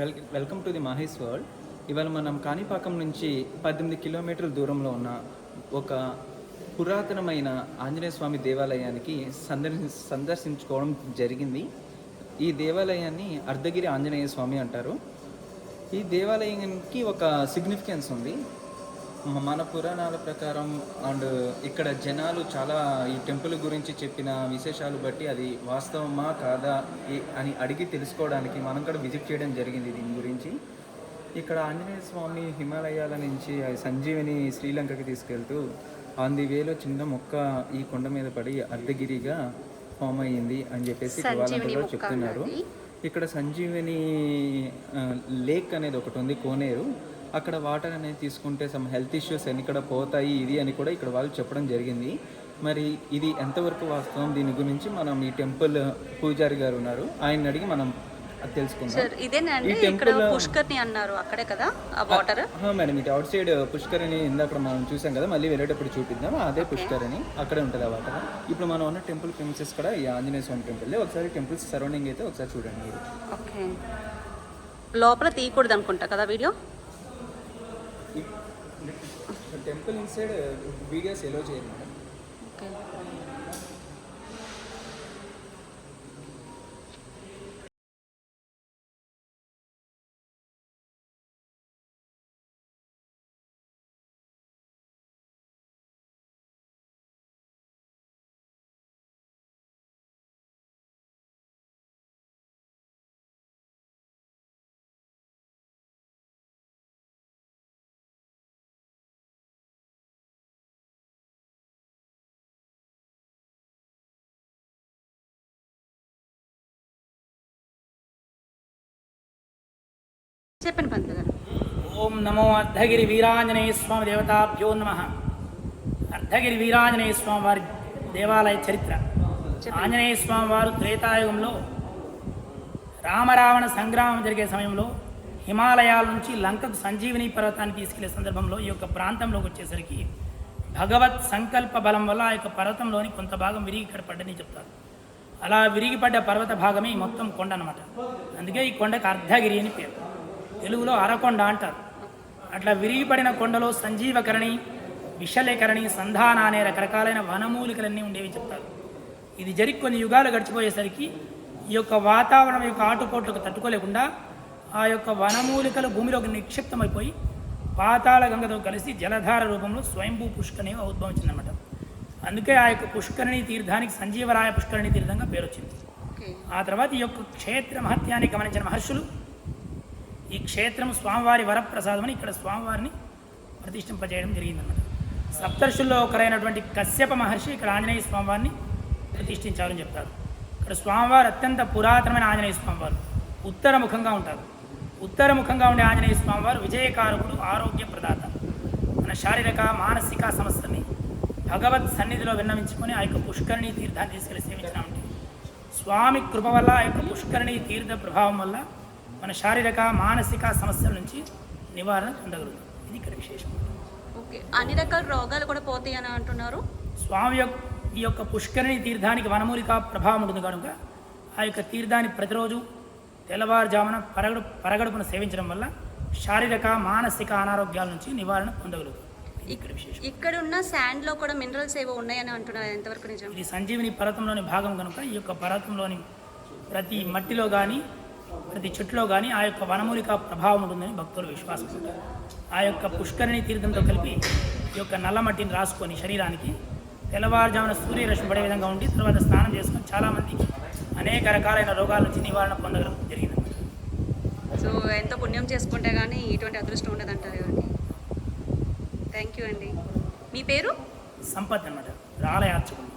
Well welcome to the Mahesh world. ఇవాళ మనం కాణిపాకం నుంచి పద్దెనిమిది కిలోమీటర్ల దూరంలో ఉన్న ఒక పురాతనమైన ఆంజనేయ స్వామి దేవాలయానికి సందర్శి సందర్శించుకోవడం జరిగింది. ఈ దేవాలయాన్ని అర్ధగిరి ఆంజనేయ స్వామి అంటారు. ఈ దేవాలయానికి ఒక సిగ్నిఫికెన్స్ ఉంది. మన పురాణాల ప్రకారం అండ్ ఇక్కడ జనాలు చాలా ఈ టెంపుల్ గురించి చెప్పిన విశేషాలు బట్టి అది వాస్తవమా కాదా అని అడిగి తెలుసుకోవడానికి మనం కూడా విజిట్ చేయడం జరిగింది దీని గురించి. ఇక్కడ ఆంజనేయ స్వామి హిమాలయాల నుంచి సంజీవిని శ్రీలంకకి తీసుకెళ్తూ ఆన్ ది వేలో చిన్న మొక్క ఈ కొండ మీద పడి అర్ధగిరిగా ఫామ్ అయ్యింది అని చెప్పేసి కూడా చెప్తున్నారు. ఇక్కడ సంజీవిని లేక్ అనేది ఒకటి ఉంది కోనేరు. అక్కడ వాటర్ అనేది తీసుకుంటే సమ్ హెల్త్ ఇష్యూస్ ఇక్కడ పోతాయి ఇది అని కూడా ఇక్కడ వాళ్ళు చెప్పడం జరిగింది. మరి ఇది ఎంతవరకు వాస్తవం? దీని గురించి మనం ఈ టెంపుల్ పూజారి గారు ఉన్నారు. ఆయన అడిగి మనం తెలుసుకుందాం. ఇదేనండి ఇక్కడ పుష్కర్ని అన్నారు అక్కడే కదా ఆ వాటర్ ఆ, మేడం ఇది అవుట్ సైడ్ పుష్కరిని ఇందాక మనం చూసాం కదా మళ్ళీ వెళ్ళేటప్పుడు చూపిద్దాం. అదే పుష్కరిని అక్కడే ఉంటుంది ఆ వాటర్ ఇప్పుడు మనం ఉన్న టెంపుల్ ప్రిన్సెస్ కూడా ఈ ఆంజనేయ స్వామి టెంపుల్ ఒకసారి టెంపుల్స్ సరౌండింగ్ అయితే ఒకసారి చూడండి ఓకే. లోపల తీయకూడదు అనుకుంటా కదా వీడియో? టెంపుల్ ఇన్సైడ్ వీడియోస్ ఎలో చేయాలి మేడం చెప్పండి పంతులు గారు. ఓం నమో అర్ధగిరి వీరాంజనేయ స్వామి దేవతాభ్యో నమ. అర్ధగిరి వీరాంజనేయ స్వామి వారి దేవాలయ చరిత్ర. ఆంజనేయ స్వామి వారు త్రేతాయుగంలో రామరావణ సంగ్రామం జరిగే సమయంలో హిమాలయాల నుంచి లంకకు సంజీవిని పర్వతాన్ని తీసుకెళ్ళే సందర్భంలో ఈ యొక్క ప్రాంతంలోకి వచ్చేసరికి భగవత్ సంకల్ప బలం వల్ల ఆ యొక్క పర్వతంలోని కొంత భాగం విరిగి ఇక్కడ పడ్డని చెప్తారు. అలా విరిగిపడ్డ పర్వత భాగమే ఈ మొత్తం కొండ అనమాట అందుకే ఈ కొండకు అర్ధగిరి అని పేరు. తెలుగులో అరకొండ అంటారు. అట్లా విరిగిపడిన కొండలో సంజీవకరణి విషలేకరణి సంధాన అనే రకరకాలైన వనమూలికలన్నీ ఉండేవి చెప్తారు. ఇది జరిగి కొన్ని యుగాలు గడిచిపోయేసరికి ఈ యొక్క వాతావరణం యొక్క ఆటుపోట్లకు తట్టుకోలేకుండా ఆ యొక్క వనమూలికలు భూమిలోకి నిక్షిప్తమైపోయి పాతాళ గంగతో కలిసి జలధార రూపంలో స్వయంభూ పుష్కరిణి ఉద్భవించిందన్నమాట. అందుకే ఆ యొక్క పుష్కరిణి తీర్థానికి సంజీవరాయ పుష్కరిణి తీర్థంగా పేరు వచ్చింది ఆ తర్వాత ఈ యొక్క క్షేత్ర మహత్యాన్ని గమనించిన మహర్షులు ఈ క్షేత్రం స్వామివారి వరప్రసాదం అని ఇక్కడ స్వామివారిని ప్రతిష్ఠింపజేయడం జరిగిందన్నమాట. సప్తర్షుల్లో ఒకరైనటువంటి కశ్యప మహర్షి ఇక్కడ ఆంజనేయ స్వామివారిని ప్రతిష్ఠించారని చెప్తారు. ఇక్కడ స్వామివారు అత్యంత పురాతనమైన ఆంజనేయ స్వామివారు. ఉత్తరముఖంగా ఉంటారు. ఉత్తరముఖంగా ఉండే ఆంజనేయ స్వామివారు విజయకారకుడు ఆరోగ్య ప్రదాత. మన శారీరక మానసిక సమస్యని భగవత్ సన్నిధిలో విన్నవించుకొని ఆ యొక్క పుష్కరిణి తీర్థాన్ని తీసుకెళ్ళి సేవించినామంటే స్వామి కృప వల్ల ఆ యొక్క పుష్కరిణి తీర్థ ప్రభావం వల్ల మన శారీరక మానసిక సమస్యల నుంచి నివారణ పొందగలుగుతాం. ఇది ఇక్కడ విశేషం. ఓకే. అన్ని రకాల రోగాలు కూడా పోతాయి అని అంటున్నారు. స్వామి యొక్క ఈ యొక్క పుష్కరిణి తీర్థానికి వనమూలిక ప్రభావం ఉంటుంది కనుక ఆ యొక్క తీర్థాన్ని ప్రతిరోజు తెల్లవారుజామున పరగడు పరగడుపున సేవించడం వల్ల శారీరక మానసిక అనారోగ్యాల నుంచి నివారణ పొందగలుగుతాం. ఇది ఇక్కడ విశేషం. ఇక్కడ ఉన్న శాండ్లో కూడా మినరల్స్ ఏవో ఉన్నాయని అంటున్నారు. ఎంతవరకు నిజం? ఇది సంజీవిని పర్వతంలోని భాగం కనుక ఈ యొక్క పర్వతంలోని ప్రతి మట్టిలో కానీ ప్రతి చెట్టులో కానీ ఆ యొక్క వనమూలిక ప్రభావం ఉంటుందని భక్తులు విశ్వాసం ఉంటారు ఆ యొక్క పుష్కరిణి తీర్థంతో కలిపి ఈ యొక్క నల్ల మట్టిని రాసుకొని శరీరానికి తెల్లవారుజామున సూర్యరశ్మి పడే విధంగా ఉండి తర్వాత స్నానం చేసుకొని చాలామందికి అనేక రకాలైన రోగాల నుంచి నివారణ పొందగలం జరిగింది. సో ఎంతో పుణ్యం చేసుకుంటే కానీ ఇటువంటి అదృష్టం ఉండదు అంటారు కదండి. థ్యాంక్ యూ అండి. మీ పేరు? సంపత్ అనమాట రాలయార్చకుడు